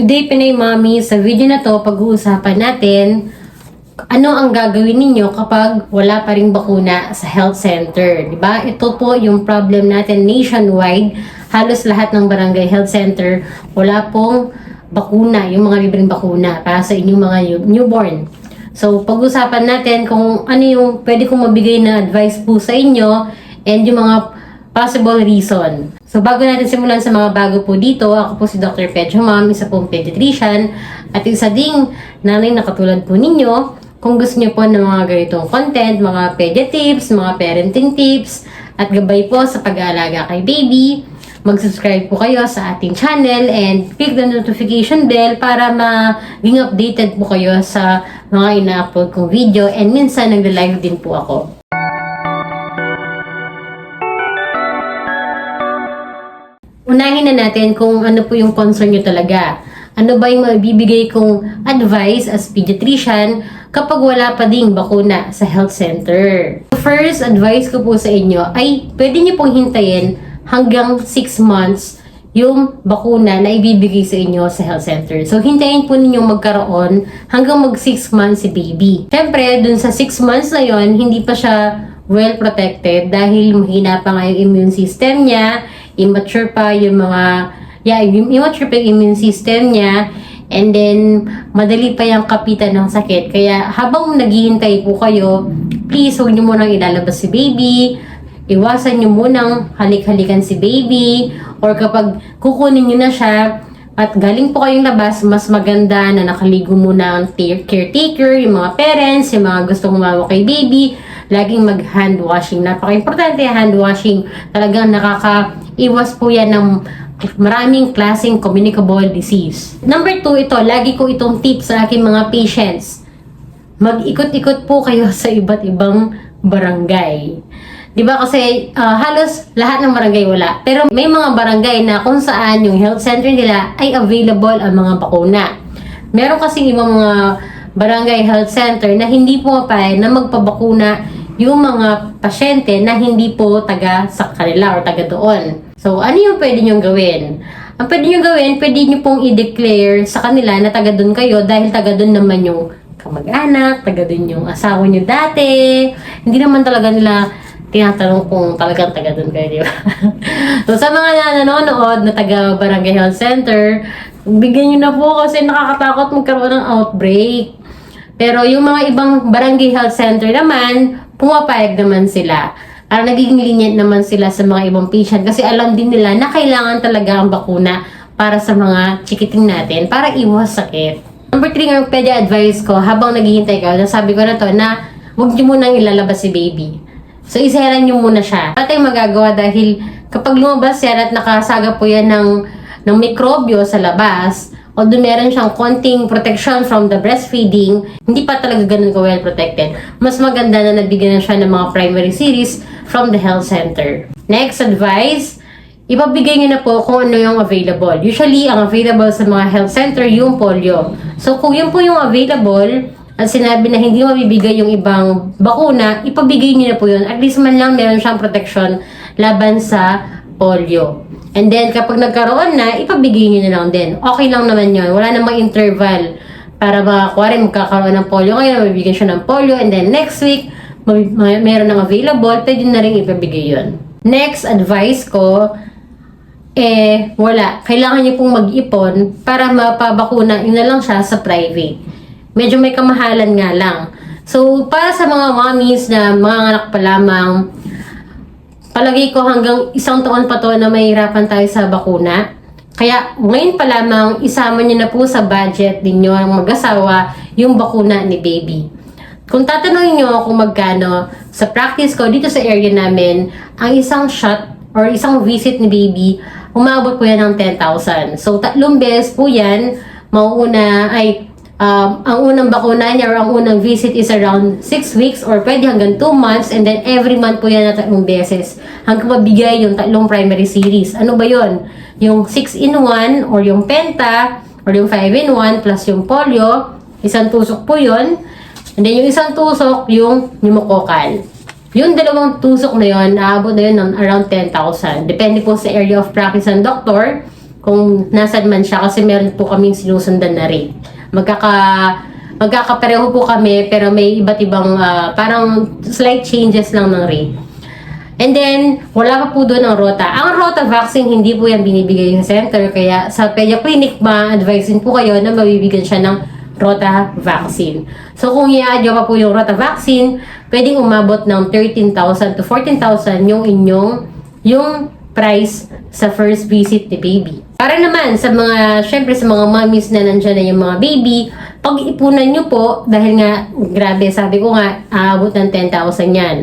Good day, Pinay Mami. Sa video na to, pag-uusapan natin ano ang gagawin ninyo kapag wala pa ring bakuna sa health center. Ba? Ito po yung problem natin nationwide. Halos lahat ng barangay health center, wala pong bakuna, yung mga libreng bakuna para sa inyong mga new- newborn. So, pag-usapan natin kung ano yung pwede kong mabigay na advice po sa inyo and yung mga possible reason. So, bago natin simulan sa mga bago po dito, ako po si Dr. Pedro Ma'am, isa pong pediatrician, at isa ding nanay na katulad po ninyo. Kung gusto niyo po ng mga ganitong content, mga pedia tips, mga parenting tips, at gabay po sa pag-aalaga kay baby, mag-subscribe po kayo sa ating channel and click the notification bell para maging updated po kayo sa mga ina-upload kong video and minsan nagla-live din po ako. Unahin na natin kung ano po yung concern nyo talaga. Ano ba yung mabibigay kong advice as pediatrician kapag wala pa ding bakuna sa health center? First advice ko po sa inyo ay pwede nyo pong hintayin hanggang 6 months yung bakuna na ibibigay sa inyo sa health center. So, hintayin po ninyong magkaroon hanggang mag 6 months si baby. Siyempre, dun sa 6 months na yon hindi pa siya well protected dahil mahina pa nga yung immune system niya, immature pa yung mga, yeah, im- immature pa yung immune system niya, and then, madali pa yung kapitan ng sakit. Kaya, habang naghihintay po kayo, please, huwag niyo munang ilalabas si baby, iwasan nyo munang halik-halikan si baby or kapag kukunin nyo na siya at galing po kayong labas, mas maganda na nakaligo muna ang ta- caretaker, yung mga parents, yung mga gustong humawak kay baby, laging mag hand washing. Napaka-importante hand washing. Talagang nakaka-iwas po yan ng maraming klaseng communicable disease. Number two, ito, lagi ko itong tip sa aking mga patients mag-ikot-ikot po kayo sa iba't ibang barangay. 'Di ba kasi ah, halos lahat ng barangay wala. Pero may mga barangay na kung saan yung health center nila ay available ang mga bakuna. Meron kasi ibang mga barangay health center na hindi pumapayag na magpabakuna yung mga pasyente na hindi po taga sa kanila or taga doon. So, ano yung pwede nyo gawin? Ang pwede nyo gawin, pwede nyo pong i-declare sa kanila na taga doon kayo dahil taga doon naman yung kamag-anak, taga doon yung asawa nyo dati. Hindi naman talaga nila tinatanong kung talagang taga doon kayo, di ba? so, sa mga na nanonood na taga Barangay Health Center, bigyan nyo na po kasi nakakatakot magkaroon ng outbreak. Pero yung mga ibang barangay health center naman, pumapayag naman sila. Para nagiging lenient naman sila sa mga ibang patient kasi alam din nila na kailangan talaga ang bakuna para sa mga chikiting natin para iwas sakit. Number 3 nga pwede advice ko habang naghihintay ka, sabi ko na to na huwag niyo munang ilalabas si baby. So, isayaran niyo muna siya. Wala tayong magagawa dahil kapag lumabas yan at nakasaga po yan ng, ng mikrobyo sa labas, although meron siyang konting protection from the breastfeeding, hindi pa talaga ganun ka well protected. Mas maganda na nabigyan na siya ng mga primary series from the health center. Next advice, ipabigay niyo na po kung ano yung available. Usually, ang available sa mga health center, yung polio. So, kung yun po yung available, at sinabi na hindi mabibigay yung ibang bakuna, ipabigay niyo na po yun. At least man lang meron siyang protection laban sa polio. And then, kapag nagkaroon na, ipabigay niyo na lang din. Okay lang naman yun. Wala namang interval para mga kuwari magkakaroon ng polio. Ngayon, mabibigyan siya ng polio. And then, next week, may, may, meron ng available, pwede na rin ipabigay yun. Next advice ko, eh, wala. Kailangan niyo pong mag-ipon para mapabakuna na lang siya sa private. Medyo may kamahalan nga lang. So, para sa mga mommies na mga anak pa lamang, palagay ko hanggang isang taon pa to na mahirapan tayo sa bakuna. Kaya ngayon pa lamang isama niyo na po sa budget ninyo ang mag-asawa yung bakuna ni baby. Kung tatanungin niyo kung magkano, sa practice ko dito sa area namin, ang isang shot or isang visit ni baby, umabot po yan ng 10,000. So, tatlong beses po yan, mauuna ay um, ang unang bakuna niya or ang unang visit is around 6 weeks or pwede hanggang 2 months and then every month po yan na tatlong beses hanggang mabigay yung tatlong primary series. Ano ba yon? Yung 6-in-1 or yung penta or yung 5-in-1 plus yung polio, isang tusok po yon And then yung isang tusok, yung pneumococcal. Yung dalawang tusok na yon, aabot na yun ng around 10,000. Depende po sa area of practice ng doctor kung nasan man siya kasi meron po kaming sinusundan na rate. Magkaka magkakapareho po kami pero may iba't ibang ah, parang slight changes lang ng rate. And then, wala pa po doon ang rota. Ang rota vaccine, hindi po yan binibigay sa center. Kaya sa Pedia Clinic, ma-advisein po kayo na mabibigyan siya ng rota vaccine. So, kung i-add nyo pa po yung rota vaccine, pwedeng umabot ng 13,000 to 14,000 yung inyong, yung price sa first visit ni baby. Para naman sa mga, syempre sa mga mommies na nandyan na yung mga baby, pag-ipunan nyo po, dahil nga, grabe, sabi ko nga, aabot ng 10,000 yan.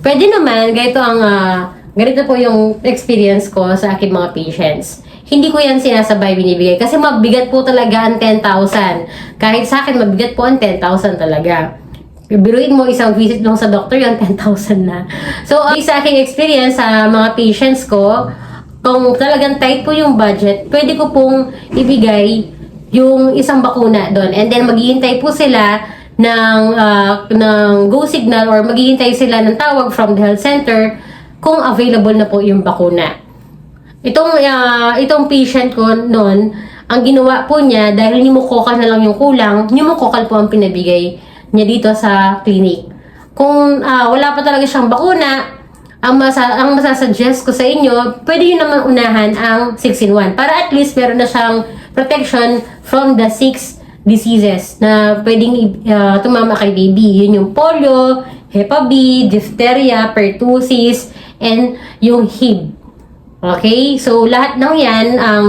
Pwede naman, ganito ang, ah, ganito po yung experience ko sa aking mga patients. Hindi ko yan sinasabay binibigay kasi mabigat po talaga ang 10,000. Kahit sa akin, mabigat po ang 10,000 talaga. Biruin mo isang visit lang sa doctor, yung 10,000 na. So, uh, sa aking experience sa mga patients ko, kung talagang tight po yung budget, pwede ko pong ibigay yung isang bakuna doon. And then, maghihintay po sila ng, ah, ng go signal or maghihintay sila ng tawag from the health center kung available na po yung bakuna. Itong, ah, itong patient ko noon, ang ginawa po niya, dahil pneumococcal na lang yung kulang, pneumococcal po ang pinabigay niya dito sa clinic. Kung ah, wala pa talaga siyang bakuna, ang, masa ang masasuggest ko sa inyo, pwede yun naman unahan ang 6-in-1 para at least meron na siyang protection from the six diseases na pwedeng uh, tumama kay baby. Yun yung polio, Hep B, diphtheria, pertussis, and yung HIV. Okay? So, lahat ng yan, ang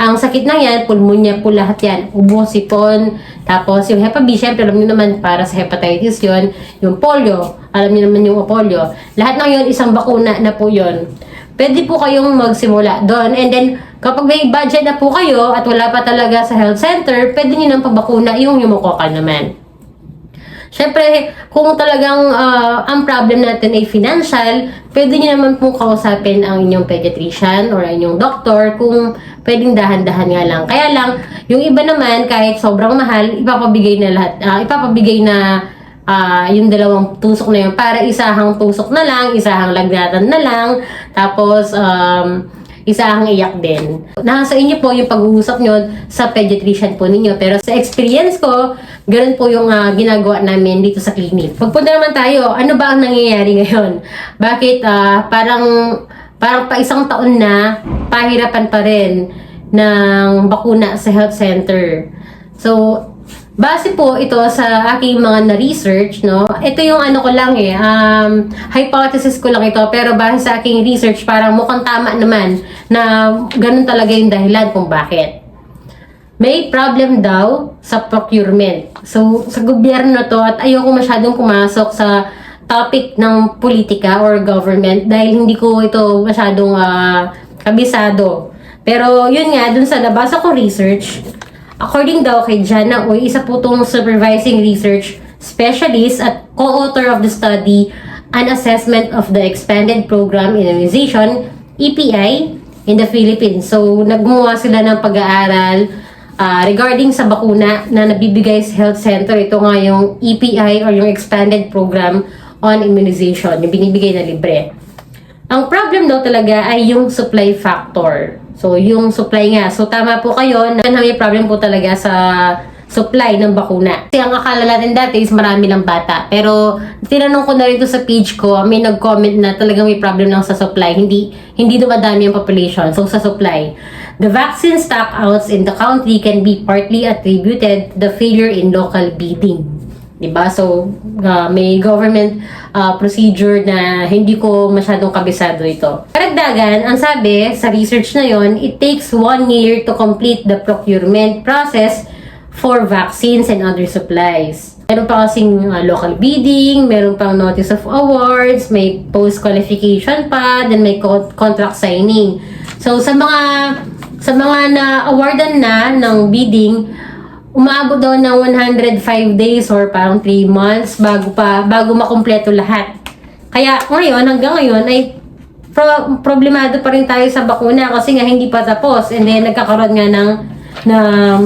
ang sakit na yan, pulmonya po lahat yan. Ubo, sipon, tapos yung Hep B, syempre alam niyo naman para sa hepatitis yon yung polio, alam niyo naman yung polio. Lahat ng yon isang bakuna na po yon Pwede po kayong magsimula doon. And then, kapag may budget na po kayo at wala pa talaga sa health center, pwede niyo nang pabakuna yung pneumococcal naman. Siyempre, kung talagang ah, ang problem natin ay financial, pwede niyo naman pong kausapin ang inyong pediatrician or ang inyong doctor kung pwedeng dahan-dahan nga lang. Kaya lang, yung iba naman, kahit sobrang mahal, ipapabigay na lahat, ah, ipapabigay na ah, yung dalawang tusok na yun para isahang tusok na lang, isahang lagnatan na lang, tapos um, isahang iyak din. Nasa inyo po yung pag-uusap nyo sa pediatrician po ninyo. Pero sa experience ko, ganun po yung ah, ginagawa namin dito sa clinic. Pagpunta naman tayo, ano ba ang nangyayari ngayon? Bakit ah, parang parang pa isang taon na pahirapan pa rin ng bakuna sa health center. So, base po ito sa aking mga na-research, no? Ito yung ano ko lang eh, um, hypothesis ko lang ito, pero base sa aking research, parang mukhang tama naman na ganun talaga yung dahilan kung bakit. May problem daw sa procurement. So, sa gobyerno to, at ayoko masyadong pumasok sa topic ng politika or government dahil hindi ko ito masyadong ah, kabisado. Pero yun nga, dun sa nabasa ko research, according daw kay Jana Uy, isa po itong supervising research specialist at co-author of the study, An Assessment of the Expanded Program Immunization, EPI, in the Philippines. So, nagmuha sila ng pag-aaral ah, regarding sa bakuna na nabibigay sa health center. Ito nga yung EPI or yung Expanded Program on Immunization, yung binibigay na libre. Ang problem daw talaga ay yung supply factor. So, yung supply nga. So, tama po kayo na may problem po talaga sa supply ng bakuna. Kasi ang akala natin dati is marami lang bata. Pero, tinanong ko na rin to sa page ko, may nag-comment na talagang may problem lang sa supply. Hindi, hindi dumadami ang population. So, sa supply. The vaccine stockouts in the country can be partly attributed to the failure in local bidding. 'di ba? So, uh, may government uh, procedure na hindi ko masyadong kabisado ito. Karagdagan, ang sabi sa research na yon, it takes one year to complete the procurement process for vaccines and other supplies. Meron pa kasing uh, local bidding, meron pang notice of awards, may post-qualification pa, then may co- contract signing. So, sa mga sa mga na-awardan na ng bidding, umaabot daw ng 105 days or parang 3 months bago pa bago makumpleto lahat. Kaya ngayon hanggang ngayon ay pro- problemado pa rin tayo sa bakuna kasi nga hindi pa tapos and then nagkakaroon nga ng ng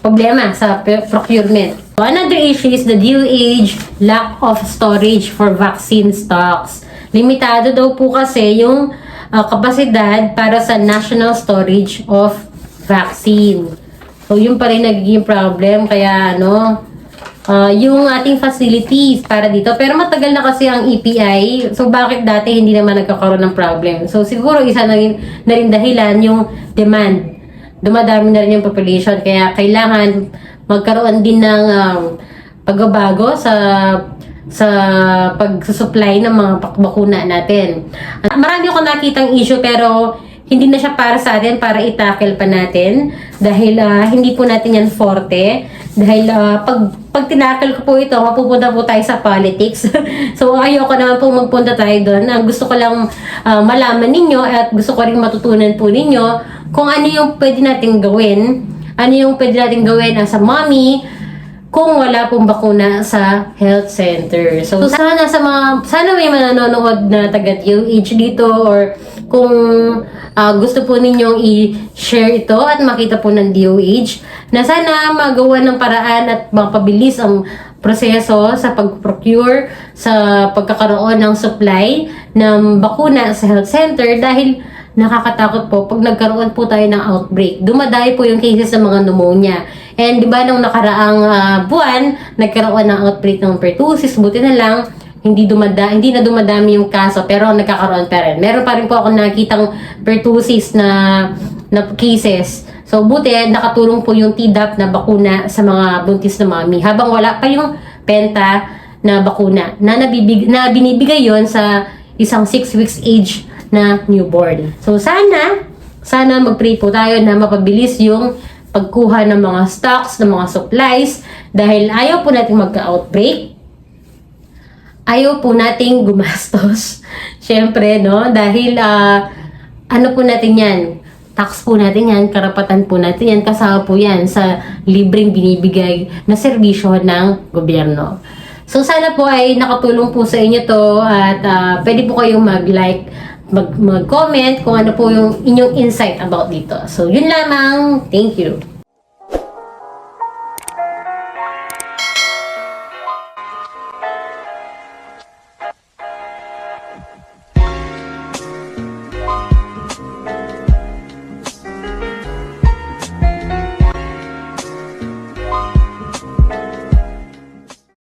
problema sa procurement. Another issue is the DOH lack of storage for vaccine stocks. Limitado daw po kasi yung ah, kapasidad para sa national storage of vaccine. So, yun pa rin nagiging problem. Kaya, ano, ah, yung ating facilities para dito. Pero matagal na kasi ang EPI. So, bakit dati hindi naman nagkakaroon ng problem? So, siguro isa na rin, na rin dahilan yung demand. Dumadami na rin yung population. Kaya, kailangan magkaroon din ng um, pagbabago sa sa pagsusupply ng mga bakuna natin. At marami akong nakitang issue pero hindi na siya para sa atin para itackle pa natin. Dahil ah, hindi po natin yan forte. Dahil ah, pag pag tinakal ko po ito mapupunta po tayo sa politics. So ayoko naman po magpunta tayo doon. Ang gusto ko lang ah, malaman ninyo at gusto ko rin matutunan po ninyo kung ano yung pwede nating gawin. Ano yung pwede nating gawin as a mommy kung wala pong bakuna sa health center. So, sana sa mga, sana may manonood na taga DOH dito or kung ah, gusto po ninyong i-share ito at makita po ng DOH na sana magawa ng paraan at mapabilis ang proseso sa pag-procure sa pagkakaroon ng supply ng bakuna sa health center dahil nakakatakot po pag nagkaroon po tayo ng outbreak. Dumadayo po yung cases ng mga pneumonia. And di ba nung nakaraang ah, buwan, nagkaroon ng outbreak ng pertussis, buti na lang, hindi dumada hindi na dumadami yung kaso pero nagkakaroon pa rin. Meron pa rin po ako nakitang pertussis na na cases. So buti nakatulong po yung Tdap na bakuna sa mga buntis na mami habang wala pa yung penta na bakuna na nabibig na binibigay yon sa isang 6 weeks age na newborn. So sana sana mag-pray po tayo na mapabilis yung pagkuha ng mga stocks, ng mga supplies dahil ayaw po nating magka-outbreak ayaw po nating gumastos. Siyempre, no? Dahil, ah, ano po natin yan? Tax po natin yan, karapatan po natin yan, kasama po yan sa libreng binibigay na serbisyo ng gobyerno. So, sana po ay nakatulong po sa inyo to at ah, pwede po kayong mag-like, mag- mag-comment kung ano po yung inyong insight about dito. So, yun lamang. Thank you.